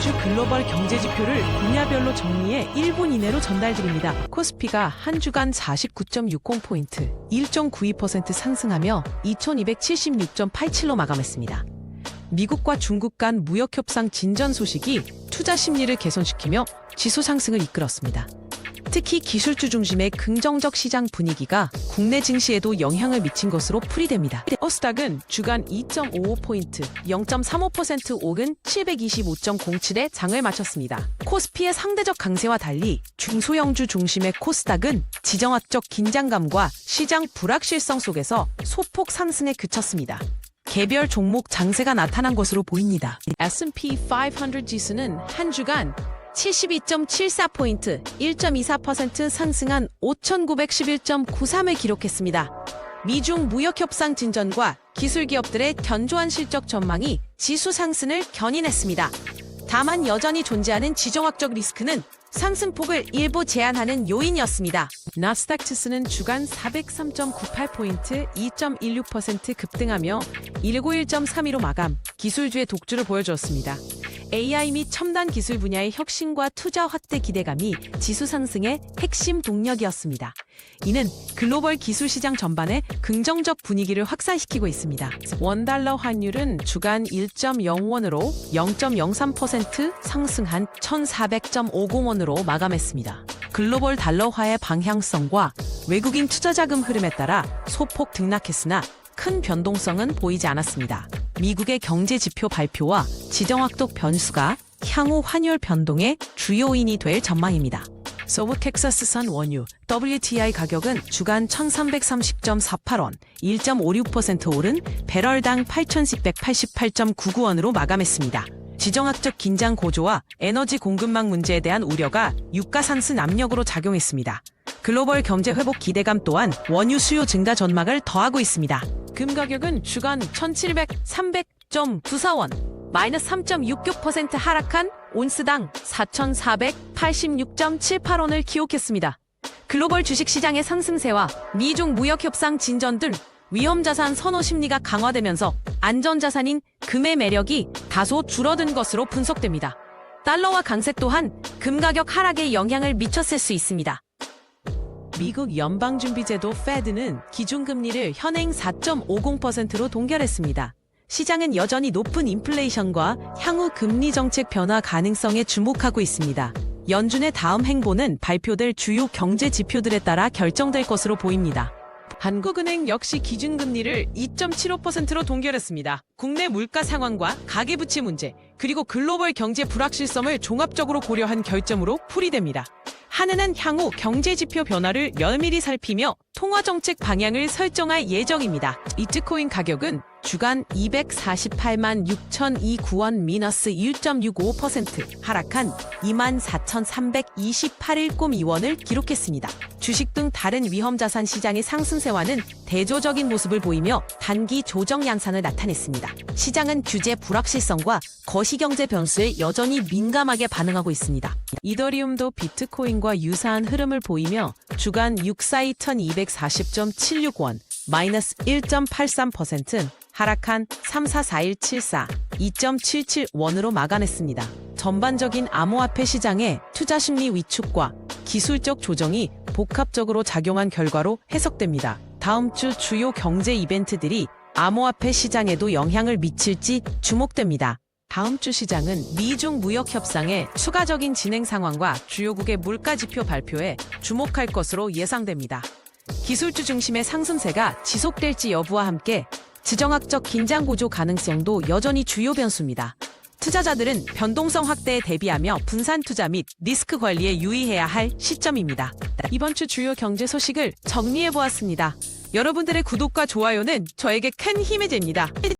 주 글로벌 경제 지표를 분야별로 정리해 1분 이내로 전달드립니다. 코스피가 한 주간 49.60포인트, 1.92% 상승하며 2276.87로 마감했습니다. 미국과 중국 간 무역 협상 진전 소식이 투자 심리를 개선시키며 지수 상승을 이끌었습니다. 특히 기술주 중심의 긍정적 시장 분위기가 국내 증시에도 영향을 미친 것으로 풀이됩니다. 어스닥은 주간 2.55포인트, 0.35% 오른 725.07에 장을 마쳤습니다. 코스피의 상대적 강세와 달리 중소형주 중심의 코스닥은 지정학적 긴장감과 시장 불확실성 속에서 소폭 상승에 그쳤습니다. 개별 종목 장세가 나타난 것으로 보입니다. S&P 500 지수는 한 주간 72.74포인트, 1.24% 상승한 5,911.93을 기록했습니다. 미중 무역 협상 진전과 기술 기업들의 견조한 실적 전망이 지수 상승을 견인했습니다. 다만 여전히 존재하는 지정학적 리스크는 상승폭을 일부 제한하는 요인이었습니다. 나스닥 지수는 주간 403.98포인트 2.16% 급등하며 191.32로 마감, 기술주의 독주를 보여주었습니다. AI 및 첨단 기술 분야의 혁신과 투자 확대 기대감이 지수 상승의 핵심 동력이었습니다. 이는 글로벌 기술 시장 전반에 긍정적 분위기를 확산시키고 있습니다. 원달러 환율은 주간 1.0원으로 0.03% 상승한 1,400.50원으로 마감했습니다. 글로벌 달러화의 방향성과 외국인 투자 자금 흐름에 따라 소폭 등락했으나 큰 변동성은 보이지 않았습니다. 미국의 경제 지표 발표와 지정학적 변수가 향후 환율 변동의 주요인이 될 전망입니다. 서부 텍사스산 원유 WTI 가격은 주간 1330.48원, 1.56% 오른 배럴당 8188.99원으로 마감했습니다. 지정학적 긴장 고조와 에너지 공급망 문제에 대한 우려가 유가 상승 압력으로 작용했습니다. 글로벌 경제 회복 기대감 또한 원유 수요 증가 전망을 더하고 있습니다. 금 가격은 주간 1700, 300.94원, 마이너스 3.66% 하락한 온스당 4,486.78원을 기록했습니다. 글로벌 주식시장의 상승세와 미중 무역 협상 진전 등 위험자산 선호 심리가 강화되면서 안전자산인 금의 매력이 다소 줄어든 것으로 분석됩니다. 달러와 강세 또한 금 가격 하락에 영향을 미쳤을 수 있습니다. 미국 연방준비제도 페드는 기준금리를 현행 4.50%로 동결했습니다. 시장은 여전히 높은 인플레이션과 향후 금리 정책 변화 가능성에 주목하고 있습니다. 연준의 다음 행보는 발표될 주요 경제 지표들에 따라 결정될 것으로 보입니다. 한국은행 역시 기준금리를 2.75%로 동결했습니다. 국내 물가 상황과 가계부채 문제, 그리고 글로벌 경제 불확실성을 종합적으로 고려한 결정으로 풀이됩니다. 한은은 향후 경제 지표 변화를 면밀히 살피며 통화 정책 방향을 설정할 예정입니다. 이트코인 가격은 주간 248만 6,002원 미너스 1.65% 하락한 24,328.102원을 기록했습니다. 주식 등 다른 위험자산 시장의 상승세와는 대조적인 모습을 보이며 단기 조정 양상을 나타냈습니다. 시장은 규제 불확실성과 거시경제 변수에 여전히 민감하게 반응하고 있습니다. 이더리움도 비트코인과 유사한 흐름을 보이며 주간 642,240.76원 마이너스 1.83% 하락한 344174 2.77원으로 마감했습니다. 전반적인 암호화폐 시장의 투자 심리 위축과 기술적 조정이 복합적으로 작용한 결과로 해석됩니다. 다음 주 주요 경제 이벤트들이 암호화폐 시장에도 영향을 미칠지 주목됩니다. 다음 주 시장은 미중 무역 협상의 추가적인 진행 상황과 주요국의 물가 지표 발표에 주목할 것으로 예상됩니다. 기술주 중심의 상승세가 지속될지 여부와 함께 지정학적 긴장 고조 가능성도 여전히 주요 변수입니다. 투자자들은 변동성 확대에 대비하며 분산 투자 및 리스크 관리에 유의해야 할 시점입니다. 이번 주 주요 경제 소식을 정리해 보았습니다. 여러분들의 구독과 좋아요는 저에게 큰 힘이 됩니다.